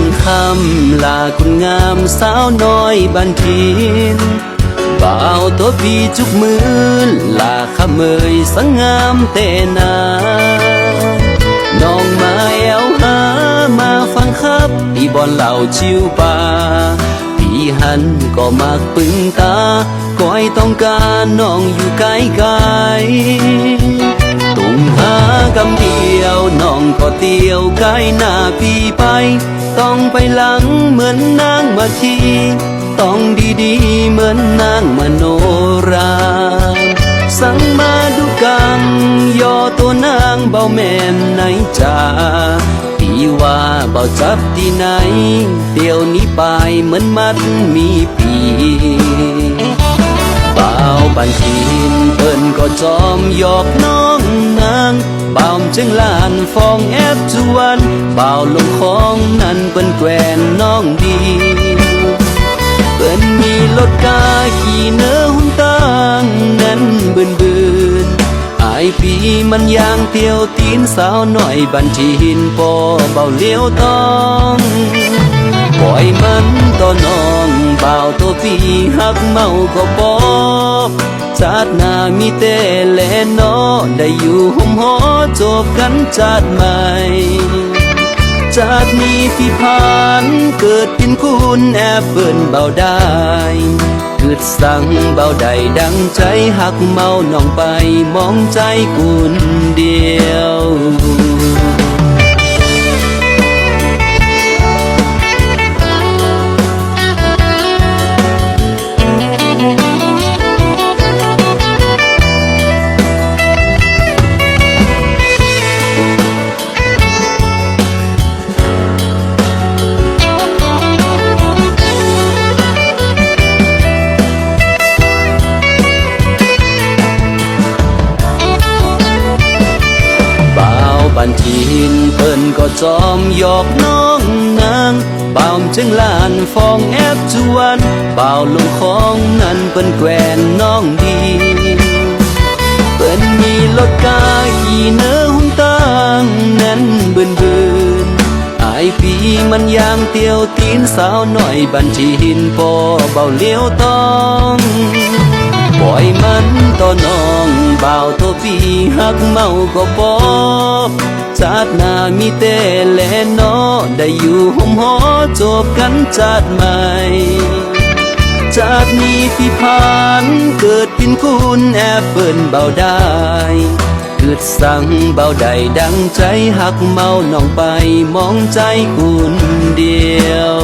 นคำลาคุณงามสาวน้อยบันทินบ่าวตัวพี่จุกมือลาขะเมยสังงามเตนาน้องมาแอวหามาฟังครับพี่บอลเหล่าชิวป่าพี่หันก็มักปึงตาก้อยต้องการน้องอยู่ไกลไกลๆตุ่มหากำเดียวน้องก็เตียวไกลหน้าพี่ไป ต้องไปหลังเหมือนนางมาทีต้องดีๆเหมือนนางมโนรา สั่งมาดูกังย่อตัวนางเบาแม่นไหนจ่าพีว่าเบาจับที่ไหน เดี๋ยวนี้ไปเหมือนมัดมีปีเบาบันทินเปิ้นก็จอมหยอกน้องนาง บาจึงลานฟองแอบจวนเบาลงของนั้นเปิ้นแกวนน้องดีเปิ้นมีรถกาขี่เนื้อหุ่นตังนั้นบืนบืนอายปีมันยางเตียวตีนสาวหน่อยบันทีหินปอเบาเลี้ยวต้องปล่อยมันต่อน้องเบาตัวพี่หักเมาก็บอกชาติหน้ามีแต่แลนอได้อยู่ห่มหอจบกันชาติใหม่จากนี้ที่ผ่านเกิดเป็นคุณแอบเบิ่นเบาได้เกิดสั่งเบาใดดังใจหักเมาน้องไปมองใจกุนเดียวาวบันทินเปิ้นก็จอมหยอกน้องนางบ่าวจึงลานฟองแอบจวนบ่าวลงของนั้นเปิ้นแกวนน้องดีเปิ้นมีรถกาขี่เนื้อหุ่นตังนั้นบืนเบืนอายปีมันยางเตียวตีนสาวหน่อยบันทินปอเบาเลี้ยวต้องปล่อยมันต่อน้อง บ่าวตัวพี่หักเมาก็บอชาติหน้ามีแต่แลนอได้อยู่ห่มหอจบกันชาติใหม่จากนี้ที่ผ่านเกิดเป็นคุณแอบเปิ้นเบาได้เกิดสั่งเบาใดดังใจหักเมาน้องไปมองใจคุณเดียว